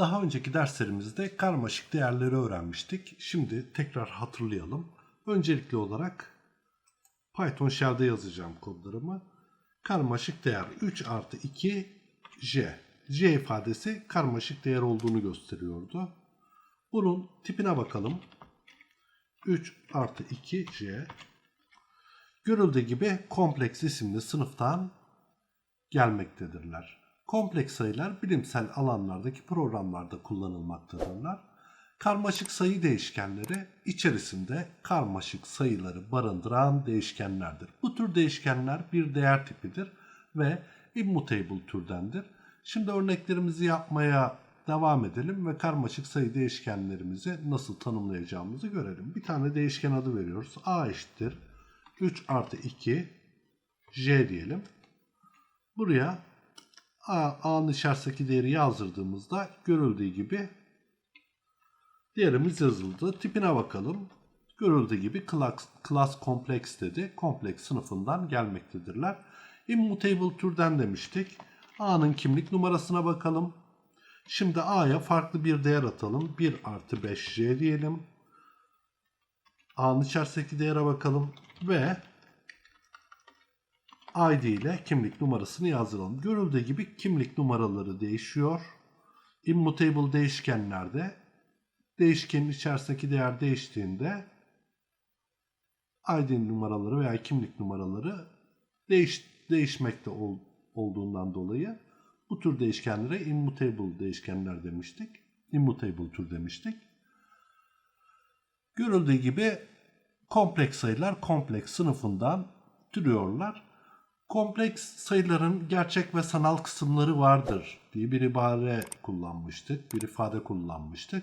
Daha önceki derslerimizde karmaşık değerleri öğrenmiştik. Şimdi tekrar hatırlayalım. Öncelikli olarak Python Shell'de yazacağım kodlarımı. Karmaşık değer 3 artı 2 j. j ifadesi karmaşık değer olduğunu gösteriyordu. Bunun tipine bakalım. 3 artı 2 j. Görüldüğü gibi kompleks isimli sınıftan gelmektedirler. Kompleks sayılar bilimsel alanlardaki programlarda kullanılmaktadırlar. Karmaşık sayı değişkenleri içerisinde karmaşık sayıları barındıran değişkenlerdir. Bu tür değişkenler bir değer tipidir ve immutable türdendir. Şimdi örneklerimizi yapmaya devam edelim ve karmaşık sayı değişkenlerimizi nasıl tanımlayacağımızı görelim. Bir tane değişken adı veriyoruz. a eşittir 3 artı 2 j diyelim. Buraya A'nın içerisindeki değeri yazdırdığımızda görüldüğü gibi değerimiz yazıldı. Tipine bakalım. Görüldüğü gibi class, class complex dedi. Kompleks sınıfından gelmektedirler. Immutable türden demiştik. A'nın kimlik numarasına bakalım. Şimdi A'ya farklı bir değer atalım. 1 artı 5J diyelim. A'nın içerisindeki değere bakalım. Ve ID ile kimlik numarasını yazdıralım. Görüldüğü gibi kimlik numaraları değişiyor. Immutable değişkenlerde değişkenin içerisindeki değer değiştiğinde ID numaraları veya kimlik numaraları değiş, değişmekte ol, olduğundan dolayı bu tür değişkenlere immutable değişkenler demiştik. Immutable tür demiştik. Görüldüğü gibi kompleks sayılar kompleks sınıfından türüyorlar. Kompleks sayıların gerçek ve sanal kısımları vardır diye bir ibare kullanmıştık, bir ifade kullanmıştık.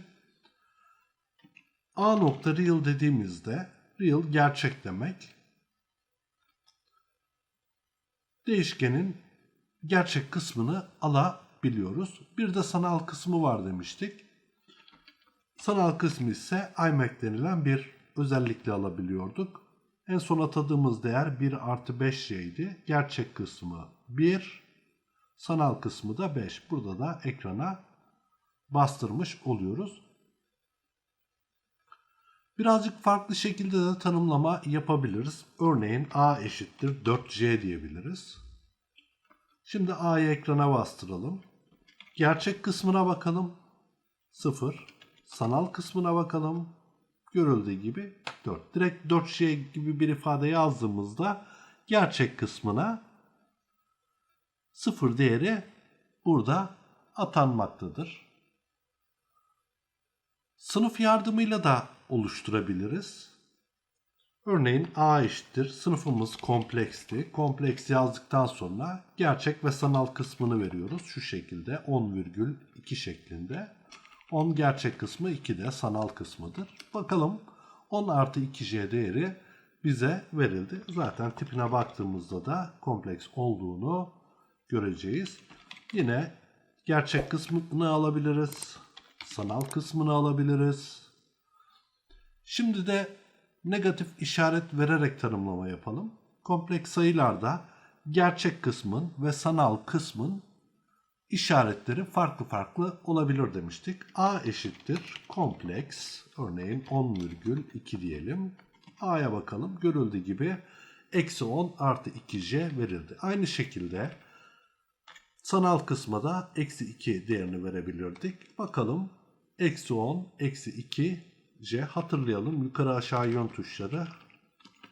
A nokta real dediğimizde real gerçek demek. Değişkenin gerçek kısmını alabiliyoruz. Bir de sanal kısmı var demiştik. Sanal kısmı ise iMac denilen bir özellikle alabiliyorduk. En son atadığımız değer 1 artı 5 idi. Gerçek kısmı 1, sanal kısmı da 5. Burada da ekrana bastırmış oluyoruz. Birazcık farklı şekilde de tanımlama yapabiliriz. Örneğin a eşittir 4c diyebiliriz. Şimdi a'yı ekrana bastıralım. Gerçek kısmına bakalım. 0. Sanal kısmına bakalım görüldüğü gibi 4. Direkt 4 şey gibi bir ifade yazdığımızda gerçek kısmına 0 değeri burada atanmaktadır. Sınıf yardımıyla da oluşturabiliriz. Örneğin A eşittir. Sınıfımız kompleksti. Kompleks yazdıktan sonra gerçek ve sanal kısmını veriyoruz. Şu şekilde 10,2 şeklinde. 10 gerçek kısmı 2 de sanal kısmıdır. Bakalım 10 artı 2j değeri bize verildi. Zaten tipine baktığımızda da kompleks olduğunu göreceğiz. Yine gerçek kısmını alabiliriz. Sanal kısmını alabiliriz. Şimdi de negatif işaret vererek tanımlama yapalım. Kompleks sayılarda gerçek kısmın ve sanal kısmın işaretleri farklı farklı olabilir demiştik. A eşittir kompleks örneğin 10,2 diyelim. A'ya bakalım. Görüldüğü gibi eksi 10 artı 2J verildi. Aynı şekilde sanal kısma da eksi 2 değerini verebilirdik. Bakalım eksi 10 eksi 2J hatırlayalım. Yukarı aşağı yön tuşları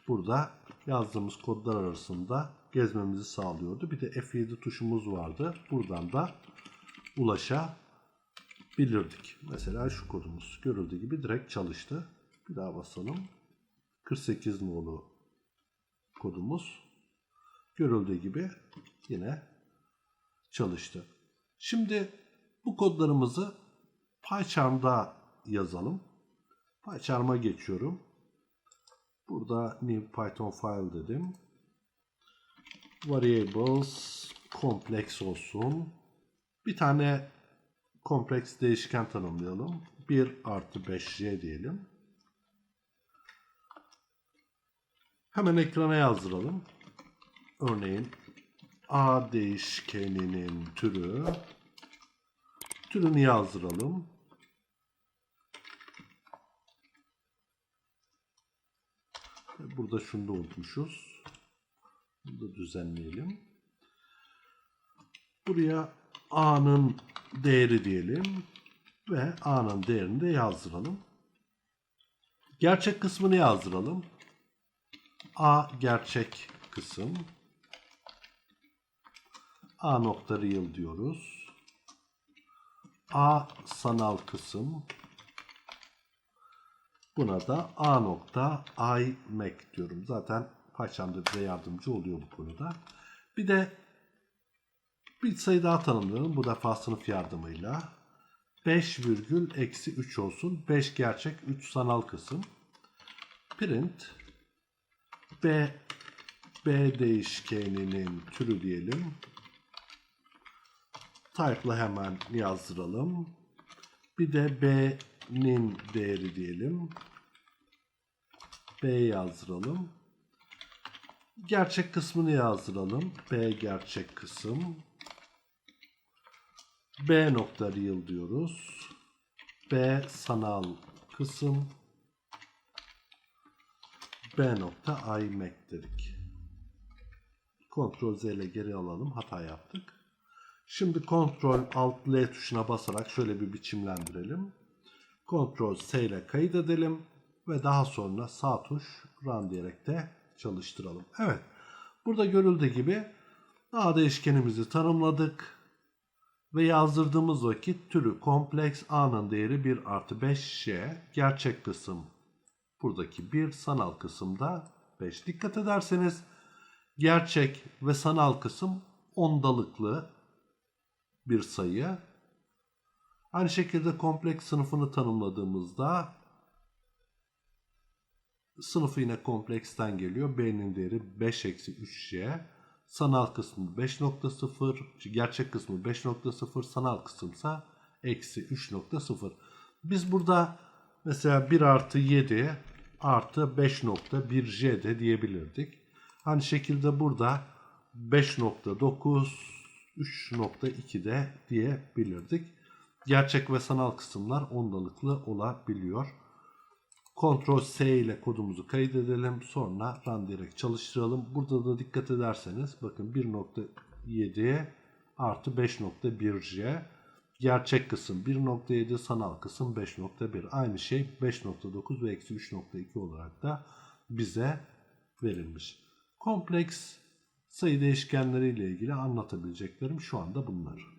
burada yazdığımız kodlar arasında gezmemizi sağlıyordu. Bir de F7 tuşumuz vardı. Buradan da ulaşabilirdik. Mesela şu kodumuz görüldüğü gibi direkt çalıştı. Bir daha basalım. 48 nolu kodumuz görüldüğü gibi yine çalıştı. Şimdi bu kodlarımızı PyCharm'da yazalım. PyCharm'a geçiyorum. Burada new python file dedim variables kompleks olsun. Bir tane kompleks değişken tanımlayalım. 1 artı 5y diyelim. Hemen ekrana yazdıralım. Örneğin a değişkeninin türü Türünü yazdıralım. Burada şunu da unutmuşuz. Bunu da düzenleyelim. Buraya A'nın değeri diyelim ve A'nın değerini de yazdıralım. Gerçek kısmını yazdıralım. A gerçek kısım. A nokta real diyoruz. A sanal kısım. Buna da A nokta iMac diyorum. Zaten Python'da bize yardımcı oluyor bu konuda. Bir de bir sayı daha tanımlayalım. Bu defa sınıf yardımıyla. 5 virgül eksi 3 olsun. 5 gerçek 3 sanal kısım. Print B B değişkeninin türü diyelim. Type'la hemen yazdıralım. Bir de B'nin değeri diyelim. B yazdıralım. Gerçek kısmını yazdıralım. B gerçek kısım. B nokta real diyoruz. B sanal kısım. B nokta iMac dedik. Ctrl Z ile geri alalım. Hata yaptık. Şimdi Ctrl Alt L tuşuna basarak şöyle bir biçimlendirelim. Ctrl S ile kaydedelim ve daha sonra sağ tuş Run diyerek de çalıştıralım. Evet. Burada görüldüğü gibi A değişkenimizi tanımladık ve yazdırdığımız vakit türü kompleks A'nın değeri 1 artı 5J. Gerçek kısım buradaki 1, sanal kısımda 5. Dikkat ederseniz gerçek ve sanal kısım ondalıklı bir sayı. Aynı şekilde kompleks sınıfını tanımladığımızda sınıfı yine kompleksten geliyor. B'nin değeri 5 eksi 3J. Sanal kısmı 5.0, gerçek kısmı 5.0, sanal kısımsa eksi 3.0. Biz burada mesela 1 artı 7 artı 5.1J de diyebilirdik. Aynı şekilde burada 5.9, 3.2 de diyebilirdik. Gerçek ve sanal kısımlar ondalıklı olabiliyor. Ctrl S ile kodumuzu kaydedelim. Sonra run diyerek çalıştıralım. Burada da dikkat ederseniz bakın 1.7 artı 5.1J gerçek kısım 1.7 sanal kısım 5.1 aynı şey 5.9 ve eksi 3.2 olarak da bize verilmiş. Kompleks sayı değişkenleri ile ilgili anlatabileceklerim şu anda bunlar.